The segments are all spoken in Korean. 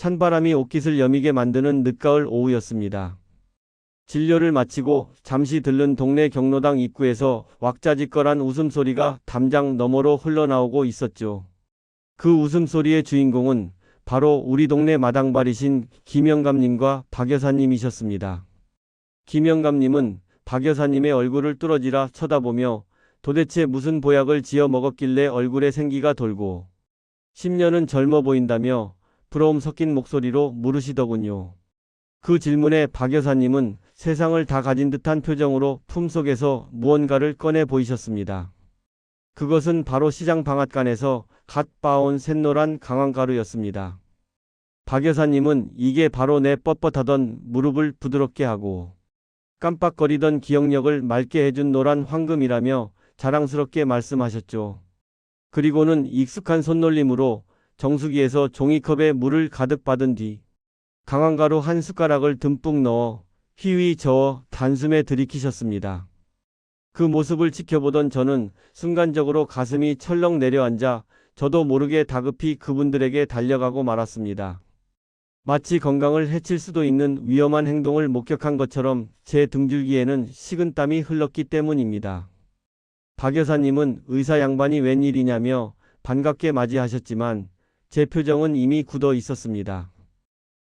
찬바람이 옷깃을 여미게 만드는 늦가을 오후였습니다. 진료를 마치고 잠시 들른 동네 경로당 입구에서 왁자지껄한 웃음소리가 담장 너머로 흘러나오고 있었죠. 그 웃음소리의 주인공은 바로 우리 동네 마당발이신 김영감님과 박 여사님이셨습니다. 김영감님은 박 여사님의 얼굴을 뚫어지라 쳐다보며 도대체 무슨 보약을 지어 먹었길래 얼굴에 생기가 돌고 10년은 젊어 보인다며 부러움 섞인 목소리로 물으시더군요. 그 질문에 박 여사님은 세상을 다 가진 듯한 표정으로 품속에서 무언가를 꺼내 보이셨습니다. 그것은 바로 시장 방앗간에서 갓 빻아온 샛노란 강황가루였습니다. 박 여사님은 이게 바로 내 뻣뻣하던 무릎을 부드럽게 하고 깜빡거리던 기억력을 맑게 해준 노란 황금이라며 자랑스럽게 말씀하셨죠. 그리고는 익숙한 손놀림으로 정수기에서 종이컵에 물을 가득 받은 뒤 강황 가루 한 숟가락을 듬뿍 넣어 휘휘 저어 단숨에 들이키셨습니다. 그 모습을 지켜보던 저는 순간적으로 가슴이 철렁 내려앉아 저도 모르게 다급히 그분들에게 달려가고 말았습니다. 마치 건강을 해칠 수도 있는 위험한 행동을 목격한 것처럼 제 등줄기에는 식은땀이 흘렀기 때문입니다. 박 여사님은 의사 양반이 웬일이냐며 반갑게 맞이하셨지만 제 표정은 이미 굳어 있었습니다.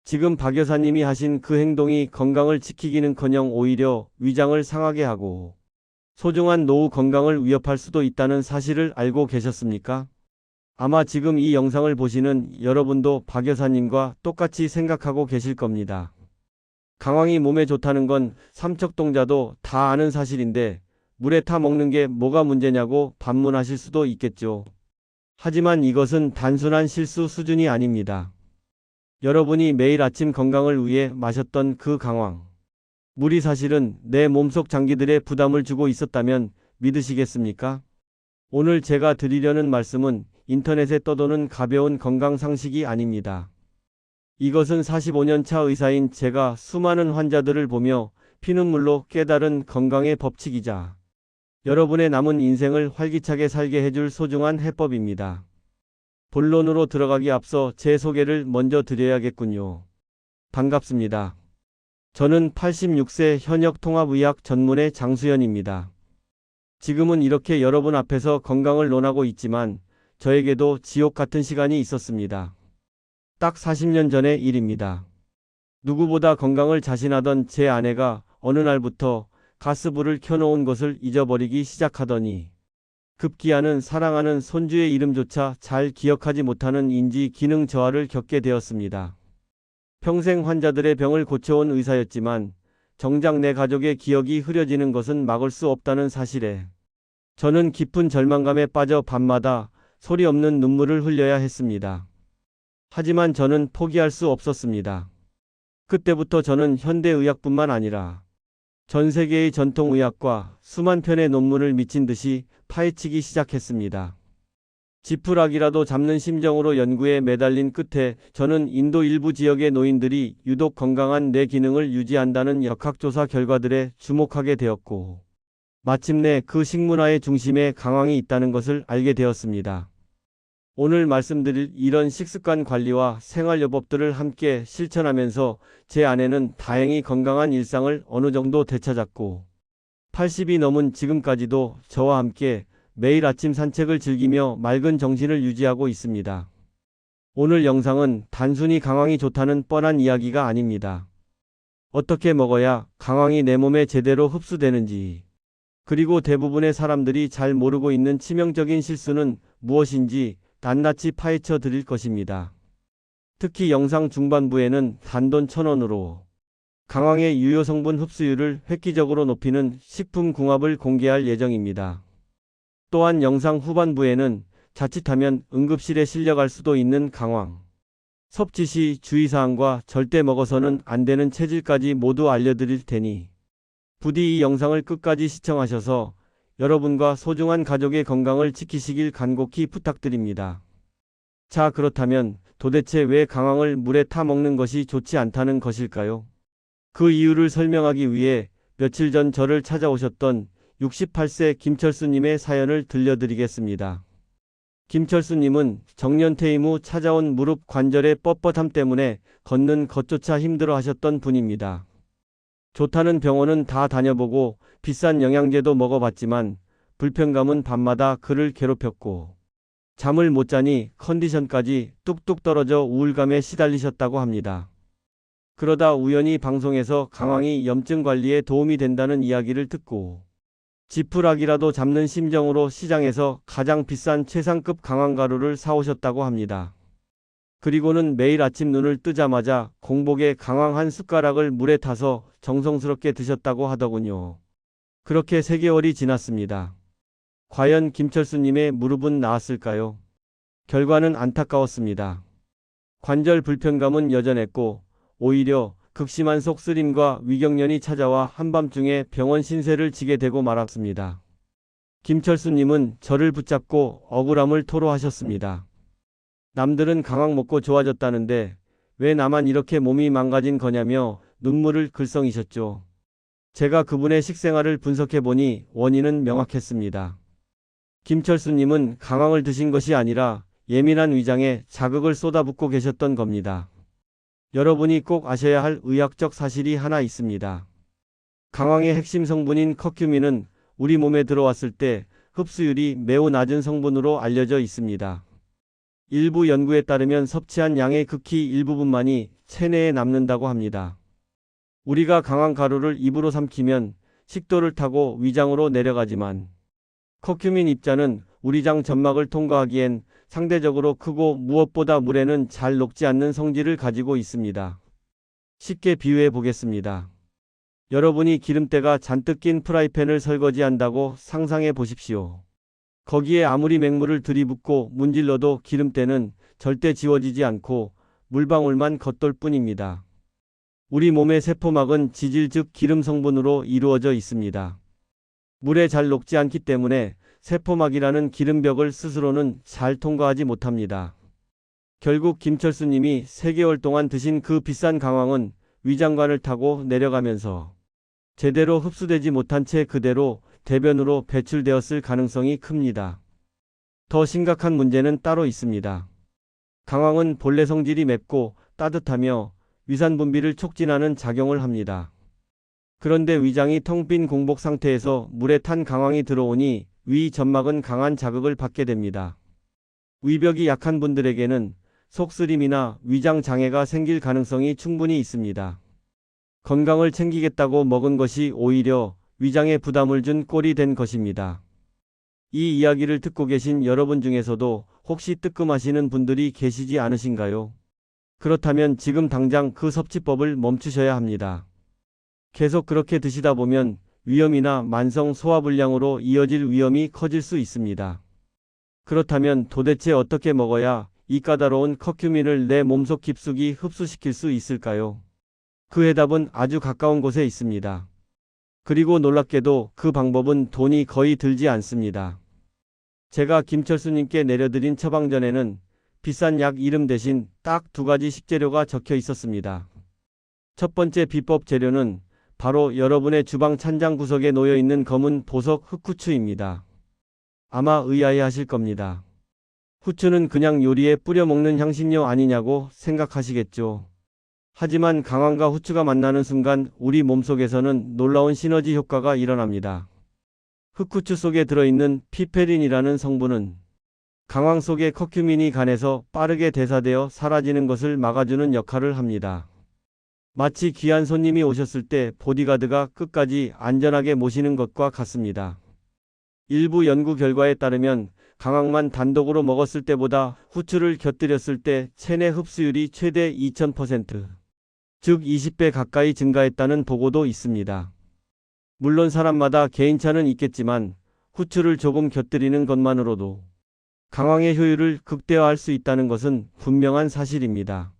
지금 박 여사님이 하신 그 행동이 건강을 지키기는커녕 오히려 위장을 상하게 하고 소중한 노후 건강을 위협할 수도 있다는 사실을 알고 계셨습니까? 아마 지금 이 영상을 보시는 여러분도 박 여사님과 똑같이 생각하고 계실 겁니다. 강황이 몸에 좋다는 건 삼척동자도 다 아는 사실인데 물에 타 먹는 게 뭐가 문제냐고 반문하실 수도 있겠죠. 하지만 이것은 단순한 실수 수준이 아닙니다. 여러분이 매일 아침 건강을 위해 마셨던 그 강황. 물이 사실은 내 몸속 장기들의 부담을 주고 있었다면 믿으시겠습니까? 오늘 제가 드리려는 말씀은 인터넷에 떠도는 가벼운 건강 상식이 아닙니다. 이것은 45년 차 의사인 제가 수많은 환자들을 보며 피눈물로 깨달은 건강의 법칙이자 여러분의 남은 인생을 활기차게 살게 해줄 소중한 해법입니다. 본론으로 들어가기 앞서 제 소개를 먼저 드려야겠군요. 반갑습니다. 저는 86세 현역 통합의학 전문의 장수연입니다. 지금은 이렇게 여러분 앞에서 건강을 논하고 있지만 저에게도 지옥 같은 시간이 있었습니다. 딱 40년 전의 일입니다. 누구보다 건강을 자신하던 제 아내가 어느 날부터 가스불을 켜놓은 것을 잊어버리기 시작하더니 급기야는 사랑하는 손주의 이름조차 잘 기억하지 못하는 인지 기능 저하를 겪게 되었습니다. 평생 환자들의 병을 고쳐온 의사였지만 정작 내 가족의 기억이 흐려지는 것은 막을 수 없다는 사실에 저는 깊은 절망감에 빠져 밤마다 소리 없는 눈물을 흘려야 했습니다. 하지만 저는 포기할 수 없었습니다. 그때부터 저는 현대의학뿐만 아니라 전 세계의 전통의학과 수만 편의 논문을 미친 듯이 파헤치기 시작했습니다. 지푸라기라도 잡는 심정으로 연구에 매달린 끝에 저는 인도 일부 지역의 노인들이 유독 건강한 뇌 기능을 유지한다는 역학조사 결과들에 주목하게 되었고, 마침내 그 식문화의 중심에 강황이 있다는 것을 알게 되었습니다. 오늘 말씀드릴 이런 식습관 관리와 생활요법들을 함께 실천하면서 제 아내는 다행히 건강한 일상을 어느 정도 되찾았고 80이 넘은 지금까지도 저와 함께 매일 아침 산책을 즐기며 맑은 정신을 유지하고 있습니다. 오늘 영상은 단순히 강황이 좋다는 뻔한 이야기가 아닙니다. 어떻게 먹어야 강황이 내 몸에 제대로 흡수되는지, 그리고 대부분의 사람들이 잘 모르고 있는 치명적인 실수는 무엇인지 낱낱이 파헤쳐 드릴 것입니다. 특히 영상 중반부에는 단돈 천원으로 강황의 유효 성분 흡수율을 획기적으로 높이는 식품 궁합을 공개할 예정입니다. 또한 영상 후반부에는 자칫하면 응급실에 실려갈 수도 있는 강황, 섭취 시 주의사항과 절대 먹어서는 안 되는 체질까지 모두 알려드릴 테니 부디 이 영상을 끝까지 시청하셔서 여러분과 소중한 가족의 건강을 지키시길 간곡히 부탁드립니다. 자, 그렇다면 도대체 왜 강황을 물에 타 먹는 것이 좋지 않다는 것일까요? 그 이유를 설명하기 위해 며칠 전 저를 찾아오셨던 68세 김철수님의 사연을 들려드리겠습니다. 김철수님은 정년 퇴임 후 찾아온 무릎 관절의 뻣뻣함 때문에 걷는 것조차 힘들어 하셨던 분입니다. 좋다는 병원은 다 다녀보고 비싼 영양제도 먹어봤지만 불편감은 밤마다 그를 괴롭혔고 잠을 못 자니 컨디션까지 뚝뚝 떨어져 우울감에 시달리셨다고 합니다. 그러다 우연히 방송에서 강황이 염증 관리에 도움이 된다는 이야기를 듣고 지푸라기라도 잡는 심정으로 시장에서 가장 비싼 최상급 강황 가루를 사오셨다고 합니다. 그리고는 매일 아침 눈을 뜨자마자 공복에 강황 한 숟가락을 물에 타서 정성스럽게 드셨다고 하더군요. 그렇게 3개월이 지났습니다. 과연 김철수님의 무릎은 나았을까요? 결과는 안타까웠습니다. 관절 불편감은 여전했고 오히려 극심한 속쓰림과 위경련이 찾아와 한밤중에 병원 신세를 지게 되고 말았습니다. 김철수님은 저를 붙잡고 억울함을 토로하셨습니다. 남들은 강황 먹고 좋아졌다는데 왜 나만 이렇게 몸이 망가진 거냐며 눈물을 글썽이셨죠. 제가 그분의 식생활을 분석해 보니 원인은 명확했습니다. 김철수님은 강황을 드신 것이 아니라 예민한 위장에 자극을 쏟아붓고 계셨던 겁니다. 여러분이 꼭 아셔야 할 의학적 사실이 하나 있습니다. 강황의 핵심 성분인 커큐민은 우리 몸에 들어왔을 때 흡수율이 매우 낮은 성분으로 알려져 있습니다. 일부 연구에 따르면 섭취한 양의 극히 일부분만이 체내에 남는다고 합니다. 우리가 강황 가루를 입으로 삼키면 식도를 타고 위장으로 내려가지만 커큐민 입자는 우리 장 점막을 통과하기엔 상대적으로 크고 무엇보다 물에는 잘 녹지 않는 성질을 가지고 있습니다. 쉽게 비유해 보겠습니다. 여러분이 기름때가 잔뜩 낀 프라이팬을 설거지한다고 상상해 보십시오. 거기에 아무리 맹물을 들이붓고 문질러도 기름때는 절대 지워지지 않고 물방울만 겉돌 뿐입니다. 우리 몸의 세포막은 지질 즉 기름 성분으로 이루어져 있습니다. 물에 잘 녹지 않기 때문에 세포막이라는 기름벽을 스스로는 잘 통과하지 못합니다. 결국 김철수님이 3개월 동안 드신 그 비싼 강황은 위장관을 타고 내려가면서 제대로 흡수되지 못한 채 그대로 대변으로 배출되었을 가능성이 큽니다. 더 심각한 문제는 따로 있습니다. 강황은 본래 성질이 맵고 따뜻하며 위산 분비를 촉진하는 작용을 합니다. 그런데 위장이 텅 빈 공복 상태에서 물에 탄 강황이 들어오니 위 점막은 강한 자극을 받게 됩니다. 위벽이 약한 분들에게는 속쓰림이나 위장 장애가 생길 가능성이 충분히 있습니다. 건강을 챙기겠다고 먹은 것이 오히려 위장에 부담을 준 꼴이 된 것입니다. 이 이야기를 듣고 계신 여러분 중에서도 혹시 뜨끔하시는 분들이 계시지 않으신가요? 그렇다면 지금 당장 그 섭취법을 멈추셔야 합니다. 계속 그렇게 드시다 보면 위염이나 만성 소화불량으로 이어질 위험이 커질 수 있습니다. 그렇다면 도대체 어떻게 먹어야 이 까다로운 커큐민을 내 몸속 깊숙이 흡수시킬 수 있을까요? 그 해답은 아주 가까운 곳에 있습니다. 그리고 놀랍게도 그 방법은 돈이 거의 들지 않습니다. 제가 김철수님께 내려드린 처방전에는 비싼 약 이름 대신 딱 두 가지 식재료가 적혀 있었습니다. 첫 번째 비법 재료는 바로 여러분의 주방 찬장 구석에 놓여 있는 검은 보석 흑후추입니다. 아마 의아해 하실 겁니다. 후추는 그냥 요리에 뿌려 먹는 향신료 아니냐고 생각하시겠죠. 하지만 강황과 후추가 만나는 순간 우리 몸속에서는 놀라운 시너지 효과가 일어납니다. 흑후추 속에 들어있는 피페린이라는 성분은 강황 속의 커큐민이 간에서 빠르게 대사되어 사라지는 것을 막아주는 역할을 합니다. 마치 귀한 손님이 오셨을 때 보디가드가 끝까지 안전하게 모시는 것과 같습니다. 일부 연구 결과에 따르면 강황만 단독으로 먹었을 때보다 후추를 곁들였을 때 체내 흡수율이 최대 2000%, 즉 20배 가까이 증가했다는 보고도 있습니다. 물론 사람마다 개인차는 있겠지만 후추를 조금 곁들이는 것만으로도 강황의 효율을 극대화할 수 있다는 것은 분명한 사실입니다.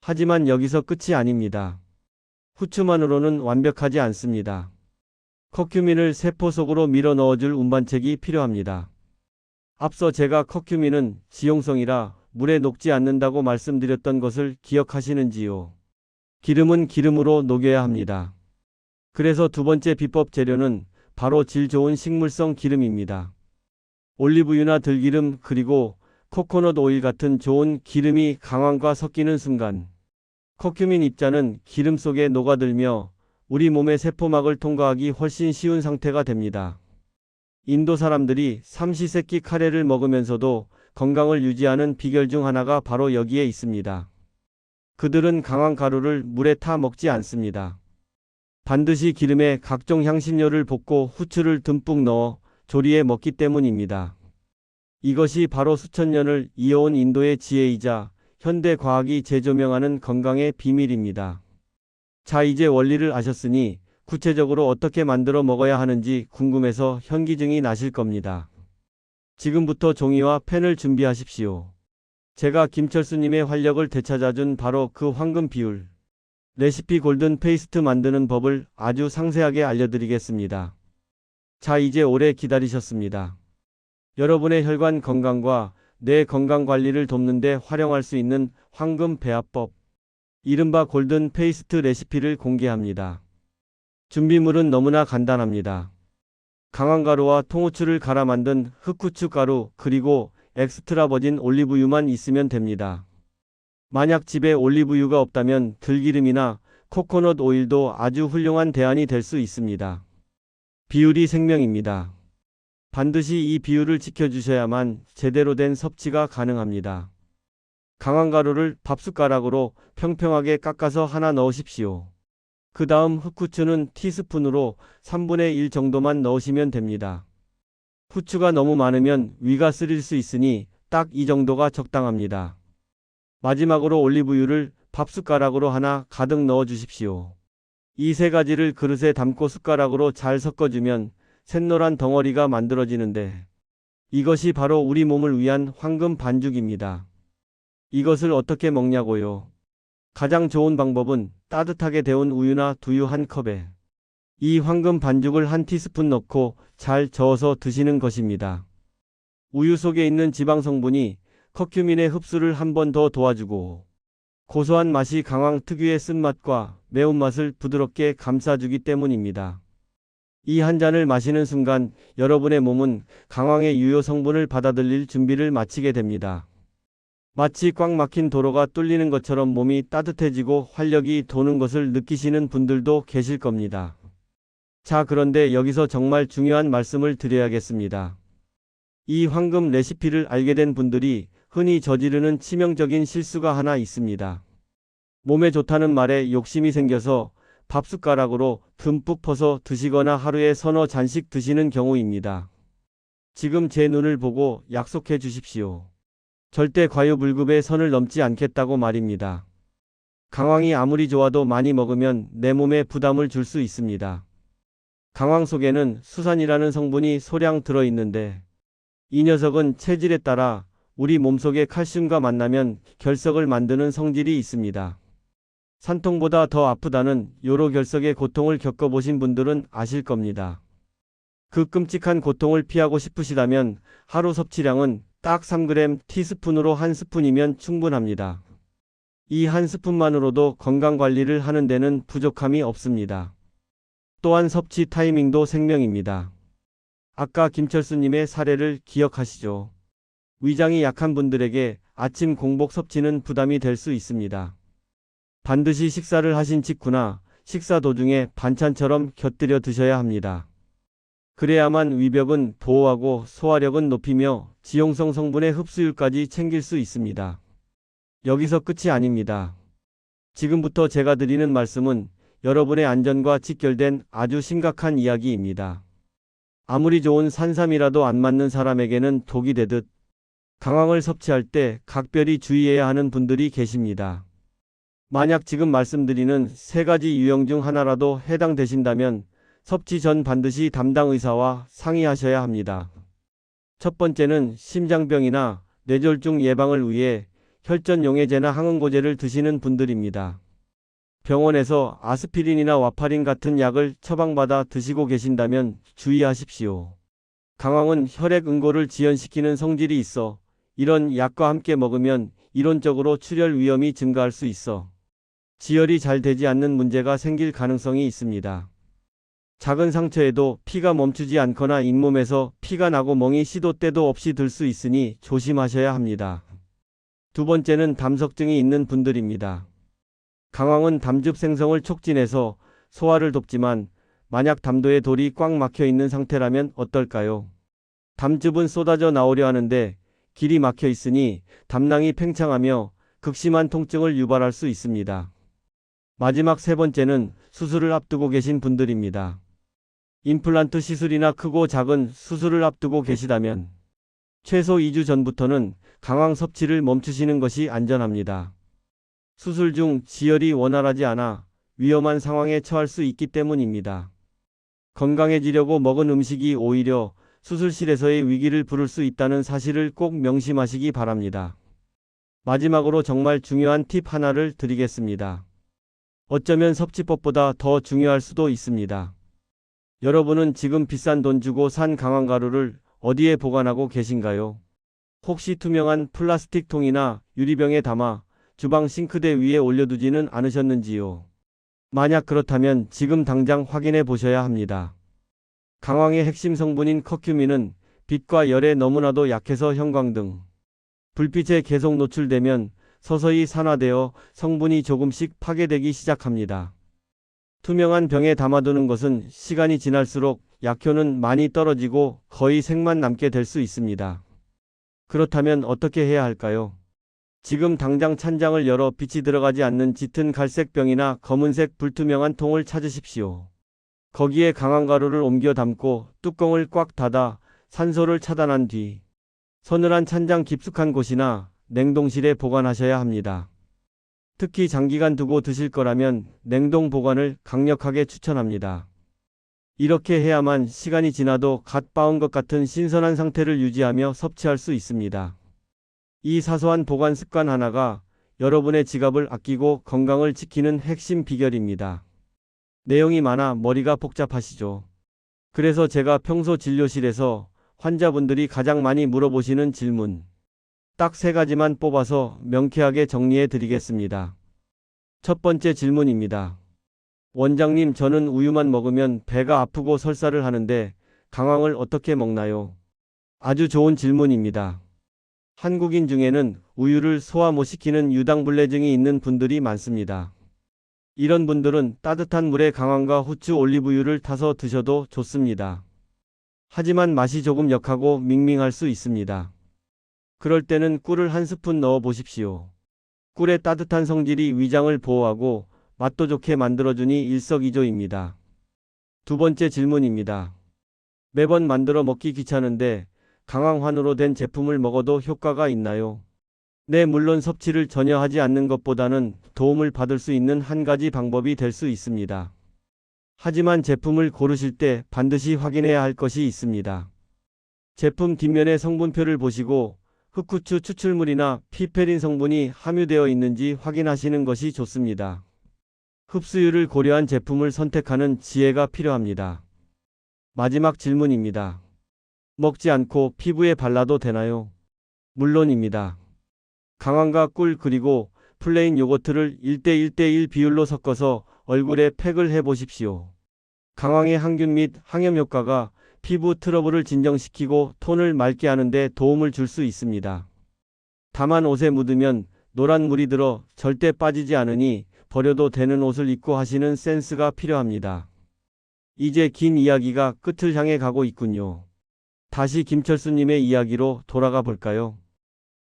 하지만 여기서 끝이 아닙니다. 후추만으로는 완벽하지 않습니다. 커큐민을 세포 속으로 밀어 넣어줄 운반책이 필요합니다. 앞서 제가 커큐민은 지용성이라 물에 녹지 않는다고 말씀드렸던 것을 기억하시는지요? 기름은 기름으로 녹여야 합니다. 그래서 두 번째 비법 재료는 바로 질 좋은 식물성 기름입니다. 올리브유나 들기름 그리고 코코넛 오일 같은 좋은 기름이 강황과 섞이는 순간 커큐민 입자는 기름 속에 녹아들며 우리 몸의 세포막을 통과하기 훨씬 쉬운 상태가 됩니다. 인도 사람들이 삼시세끼 카레를 먹으면서도 건강을 유지하는 비결 중 하나가 바로 여기에 있습니다. 그들은 강황 가루를 물에 타 먹지 않습니다. 반드시 기름에 각종 향신료를 볶고 후추를 듬뿍 넣어 조리해 먹기 때문입니다. 이것이 바로 수천 년을 이어온 인도의 지혜이자 현대 과학이 재조명하는 건강의 비밀입니다. 자, 이제 원리를 아셨으니 구체적으로 어떻게 만들어 먹어야 하는지 궁금해서 현기증이 나실 겁니다. 지금부터 종이와 펜을 준비하십시오. 제가 김철수님의 활력을 되찾아준 바로 그 황금 비율. 레시피 골든 페이스트 만드는 법을 아주 상세하게 알려드리겠습니다. 자, 이제 오래 기다리셨습니다. 여러분의 혈관 건강과 뇌 건강 관리를 돕는데 활용할 수 있는 황금 배합법. 이른바 골든 페이스트 레시피를 공개합니다. 준비물은 너무나 간단합니다. 강황가루와 통후추를 갈아 만든 흑후추 가루 그리고 엑스트라 버진 올리브유만 있으면 됩니다. 만약 집에 올리브유가 없다면 들기름이나 코코넛 오일도 아주 훌륭한 대안이 될 수 있습니다. 비율이 생명입니다. 반드시 이 비율을 지켜주셔야만 제대로 된 섭취가 가능합니다. 강황 가루를 밥숟가락으로 평평하게 깎아서 하나 넣으십시오. 그 다음 흑후추는 티스푼으로 3분의 1 정도만 넣으시면 됩니다. 후추가 너무 많으면 위가 쓰릴 수 있으니 딱 이 정도가 적당합니다. 마지막으로 올리브유를 밥숟가락으로 하나 가득 넣어 주십시오. 이 세 가지를 그릇에 담고 숟가락으로 잘 섞어주면 샛노란 덩어리가 만들어지는데 이것이 바로 우리 몸을 위한 황금 반죽입니다. 이것을 어떻게 먹냐고요? 가장 좋은 방법은 따뜻하게 데운 우유나 두유 한 컵에 이 황금 반죽을 한 티스푼 넣고 잘 저어서 드시는 것입니다. 우유 속에 있는 지방 성분이 커큐민의 흡수를 한 번 더 도와주고 고소한 맛이 강황 특유의 쓴맛과 매운맛을 부드럽게 감싸주기 때문입니다. 이 한 잔을 마시는 순간 여러분의 몸은 강황의 유효 성분을 받아들일 준비를 마치게 됩니다. 마치 꽉 막힌 도로가 뚫리는 것처럼 몸이 따뜻해지고 활력이 도는 것을 느끼시는 분들도 계실 겁니다. 자, 그런데 여기서 정말 중요한 말씀을 드려야겠습니다. 이 황금 레시피를 알게 된 분들이 흔히 저지르는 치명적인 실수가 하나 있습니다. 몸에 좋다는 말에 욕심이 생겨서 밥 숟가락으로 듬뿍 퍼서 드시거나 하루에 서너 잔씩 드시는 경우입니다. 지금 제 눈을 보고 약속해 주십시오. 절대 과유불급의 선을 넘지 않겠다고 말입니다. 강황이 아무리 좋아도 많이 먹으면 내 몸에 부담을 줄 수 있습니다. 강황 속에는 수산이라는 성분이 소량 들어있는데 이 녀석은 체질에 따라 우리 몸속의 칼슘과 만나면 결석을 만드는 성질이 있습니다. 산통보다 더 아프다는 요로 결석의 고통을 겪어보신 분들은 아실 겁니다. 그 끔찍한 고통을 피하고 싶으시다면 하루 섭취량은 딱 3g 티스푼으로 한 스푼이면 충분합니다. 이 한 스푼만으로도 건강 관리를 하는 데는 부족함이 없습니다. 또한 섭취 타이밍도 생명입니다. 아까 김철수님의 사례를 기억하시죠? 위장이 약한 분들에게 아침 공복 섭취는 부담이 될 수 있습니다. 반드시 식사를 하신 직후나 식사 도중에 반찬처럼 곁들여 드셔야 합니다. 그래야만 위벽은 보호하고 소화력은 높이며 지용성 성분의 흡수율까지 챙길 수 있습니다. 여기서 끝이 아닙니다. 지금부터 제가 드리는 말씀은 여러분의 안전과 직결된 아주 심각한 이야기입니다. 아무리 좋은 산삼이라도 안 맞는 사람에게는 독이 되듯 강황을 섭취할 때 각별히 주의해야 하는 분들이 계십니다. 만약 지금 말씀드리는 세 가지 유형 중 하나라도 해당되신다면 섭취 전 반드시 담당 의사와 상의하셔야 합니다. 첫 번째는 심장병이나 뇌졸중 예방을 위해 혈전용해제나 항응고제를 드시는 분들입니다. 병원에서 아스피린이나 와파린 같은 약을 처방받아 드시고 계신다면 주의하십시오. 강황은 혈액 응고를 지연시키는 성질이 있어 이런 약과 함께 먹으면 이론적으로 출혈 위험이 증가할 수 있어 지혈이 잘 되지 않는 문제가 생길 가능성이 있습니다. 작은 상처에도 피가 멈추지 않거나 잇몸에서 피가 나고 멍이 시도 때도 없이 들 수 있으니 조심하셔야 합니다. 두 번째는 담석증이 있는 분들입니다. 강황은 담즙 생성을 촉진해서 소화를 돕지만 만약 담도에 돌이 꽉 막혀 있는 상태라면 어떨까요? 담즙은 쏟아져 나오려 하는데 길이 막혀 있으니 담낭이 팽창하며 극심한 통증을 유발할 수 있습니다. 마지막 세 번째는 수술을 앞두고 계신 분들입니다. 임플란트 시술이나 크고 작은 수술을 앞두고 계시다면 최소 2주 전부터는 강황 섭취를 멈추시는 것이 안전합니다. 수술 중 지혈이 원활하지 않아 위험한 상황에 처할 수 있기 때문입니다. 건강해지려고 먹은 음식이 오히려 수술실에서의 위기를 부를 수 있다는 사실을 꼭 명심하시기 바랍니다. 마지막으로 정말 중요한 팁 하나를 드리겠습니다. 어쩌면 섭취법보다 더 중요할 수도 있습니다. 여러분은 지금 비싼 돈 주고 산 강황가루를 어디에 보관하고 계신가요? 혹시 투명한 플라스틱 통이나 유리병에 담아 주방 싱크대 위에 올려두지는 않으셨는지요? 만약 그렇다면 지금 당장 확인해 보셔야 합니다. 강황의 핵심 성분인 커큐민은 빛과 열에 너무나도 약해서 형광등, 불빛에 계속 노출되면 서서히 산화되어 성분이 조금씩 파괴되기 시작합니다. 투명한 병에 담아두는 것은 시간이 지날수록 약효는 많이 떨어지고 거의 색만 남게 될 수 있습니다. 그렇다면 어떻게 해야 할까요? 지금 당장 찬장을 열어 빛이 들어가지 않는 짙은 갈색 병이나 검은색 불투명한 통을 찾으십시오. 거기에 강한 가루를 옮겨 담고 뚜껑을 꽉 닫아 산소를 차단한 뒤 서늘한 찬장 깊숙한 곳이나 냉동실에 보관하셔야 합니다. 특히 장기간 두고 드실 거라면 냉동 보관을 강력하게 추천합니다. 이렇게 해야만 시간이 지나도 갓 빻은 것 같은 신선한 상태를 유지하며 섭취할 수 있습니다. 이 사소한 보관 습관 하나가 여러분의 지갑을 아끼고 건강을 지키는 핵심 비결입니다. 내용이 많아 머리가 복잡하시죠? 그래서 제가 평소 진료실에서 환자분들이 가장 많이 물어보시는 질문. 딱 세 가지만 뽑아서 명쾌하게 정리해 드리겠습니다. 첫 번째 질문입니다. 원장님, 저는 우유만 먹으면 배가 아프고 설사를 하는데 강황을 어떻게 먹나요? 아주 좋은 질문입니다. 한국인 중에는 우유를 소화 못 시키는 유당불내증이 있는 분들이 많습니다. 이런 분들은 따뜻한 물에 강황과 후추 올리브유를 타서 드셔도 좋습니다. 하지만 맛이 조금 역하고 밍밍할 수 있습니다. 그럴 때는 꿀을 한 스푼 넣어 보십시오. 꿀의 따뜻한 성질이 위장을 보호하고 맛도 좋게 만들어주니 일석이조입니다. 두 번째 질문입니다. 매번 만들어 먹기 귀찮은데 강황환으로 된 제품을 먹어도 효과가 있나요? 네, 물론 섭취를 전혀 하지 않는 것보다는 도움을 받을 수 있는 한 가지 방법이 될 수 있습니다. 하지만 제품을 고르실 때 반드시 확인해야 할 것이 있습니다. 제품 뒷면의 성분표를 보시고 흑후추 추출물이나 피페린 성분이 함유되어 있는지 확인하시는 것이 좋습니다. 흡수율을 고려한 제품을 선택하는 지혜가 필요합니다. 마지막 질문입니다. 먹지 않고 피부에 발라도 되나요? 물론입니다. 강황과 꿀 그리고 플레인 요거트를 1대1대1 비율로 섞어서 얼굴에 팩을 해 보십시오. 강황의 항균 및 항염 효과가 피부 트러블을 진정시키고 톤을 맑게 하는데 도움을 줄 수 있습니다. 다만 옷에 묻으면 노란 물이 들어 절대 빠지지 않으니 버려도 되는 옷을 입고 하시는 센스가 필요합니다. 이제 긴 이야기가 끝을 향해 가고 있군요. 다시 김철수님의 이야기로 돌아가 볼까요?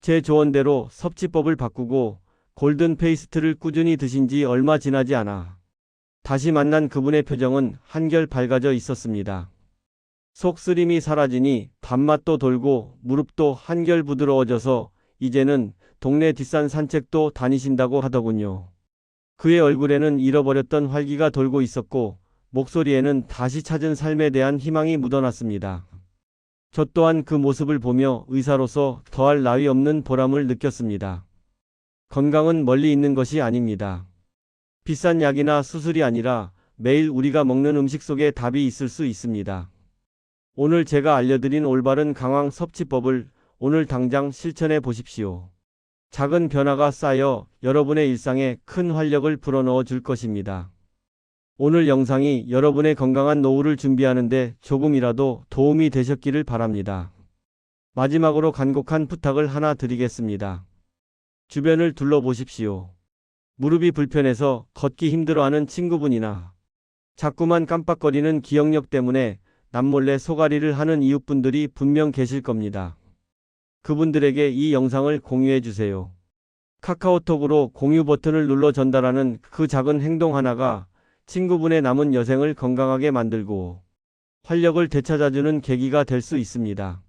제 조언대로 섭취법을 바꾸고 골든 페이스트를 꾸준히 드신 지 얼마 지나지 않아 다시 만난 그분의 표정은 한결 밝아져 있었습니다. 속쓰림이 사라지니 밥맛도 돌고 무릎도 한결 부드러워져서 이제는 동네 뒷산 산책도 다니신다고 하더군요. 그의 얼굴에는 잃어버렸던 활기가 돌고 있었고 목소리에는 다시 찾은 삶에 대한 희망이 묻어났습니다. 저 또한 그 모습을 보며 의사로서 더할 나위 없는 보람을 느꼈습니다. 건강은 멀리 있는 것이 아닙니다. 비싼 약이나 수술이 아니라 매일 우리가 먹는 음식 속에 답이 있을 수 있습니다. 오늘 제가 알려드린 올바른 강황 섭취법을 오늘 당장 실천해 보십시오. 작은 변화가 쌓여 여러분의 일상에 큰 활력을 불어넣어 줄 것입니다. 오늘 영상이 여러분의 건강한 노후를 준비하는데 조금이라도 도움이 되셨기를 바랍니다. 마지막으로 간곡한 부탁을 하나 드리겠습니다. 주변을 둘러보십시오. 무릎이 불편해서 걷기 힘들어하는 친구분이나 자꾸만 깜빡거리는 기억력 때문에 남몰래 소가리를 하는 이웃분들이 분명 계실 겁니다. 그분들에게 이 영상을 공유해 주세요. 카카오톡으로 공유 버튼을 눌러 전달하는 그 작은 행동 하나가 친구분의 남은 여생을 건강하게 만들고 활력을 되찾아주는 계기가 될 수 있습니다.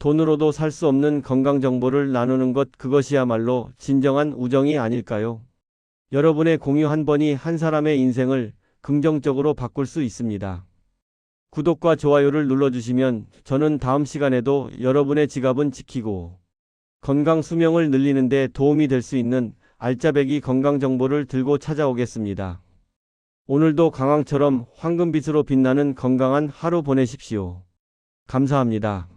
돈으로도 살 수 없는 건강 정보를 나누는 것 그것이야말로 진정한 우정이 아닐까요? 여러분의 공유 한 번이 한 사람의 인생을 긍정적으로 바꿀 수 있습니다. 구독과 좋아요를 눌러주시면 저는 다음 시간에도 여러분의 지갑은 지키고 건강 수명을 늘리는 데 도움이 될 수 있는 알짜배기 건강 정보를 들고 찾아오겠습니다. 오늘도 강황처럼 황금빛으로 빛나는 건강한 하루 보내십시오. 감사합니다.